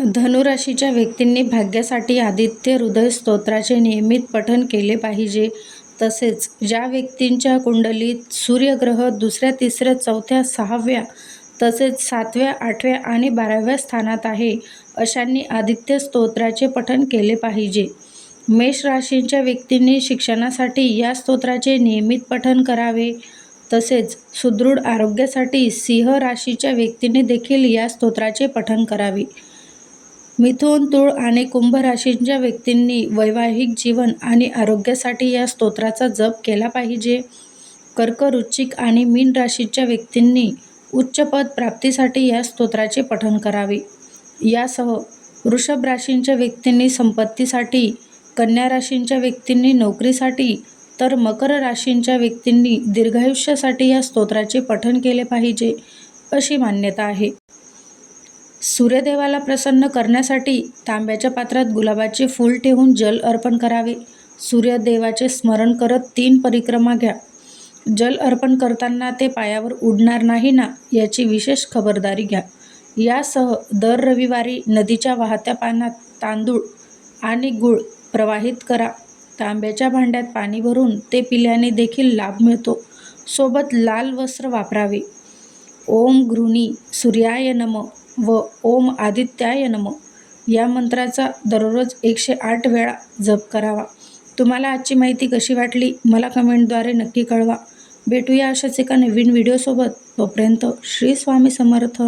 धनुराशीच्या व्यक्तींनी भाग्यासाठी आदित्य हृदय स्तोत्राचे नियमित पठन केले पाहिजे. तसेच ज्या व्यक्तींच्या कुंडलीत सूर्यग्रह दुसऱ्या, तिसऱ्या, चौथ्या, सहाव्या तसेच सातव्या, आठव्या आणि बाराव्या स्थानात आहे, अशांनी आदित्य स्तोत्राचे पठन केले पाहिजे. मेष राशींच्या व्यक्तींनी शिक्षणासाठी या स्तोत्राचे नियमित पठन करावे. तसेच सुदृढ आरोग्यासाठी सिंह राशीच्या व्यक्तीने देखील या स्तोत्राचे पठन करावे. मिथुन, तुळ आणि कुंभ राशींच्या व्यक्तींनी वैवाहिक जीवन आणि आरोग्यासाठी या स्तोत्राचा जप केला पाहिजे. कर्क, आणि मीन राशीच्या व्यक्तींनी उच्चपद प्राप्तीसाठी या स्तोत्राचे पठण करावे. यासह वृषभ राशींच्या व्यक्तींनी संपत्तीसाठी, कन्या राशींच्या व्यक्तींनी नोकरीसाठी तर मकर राशींच्या व्यक्तींनी दीर्घायुष्यासाठी या स्तोत्राचे पठण केले पाहिजे, अशी मान्यता आहे. सूर्यदेवाला प्रसन्न करण्यासाठी तांब्याच्या पात्रात गुलाबाचे फूल ठेवून जल अर्पण करावे. सूर्यदेवाचे स्मरण करत तीन परिक्रमा घ्या. जल अर्पण करताना ते पायावर उडणार नाही ना, याची विशेष खबरदारी घ्या. यासह दर रविवारी नदीच्या वाहत्या पाण्यात तांदूळ आणि गूळ प्रवाहित करा. तांब्याच्या भांड्यात पाणी भरून ते पिल्याने देखील लाभ मिळतो. सोबत लाल वस्त्र वापरावे. ओम घृणी सूर्याय नम व ओम आदित्याय नम या मंत्राचा दररोज एकशे आठ वेळा जप करावा. तुम्हाला आजची माहिती कशी वाटली मला कमेंटद्वारे नक्की कळवा. भेटूया अशाच एका नवीन व्हिडिओसोबत. तोपर्यंत श्री स्वामी समर्थ.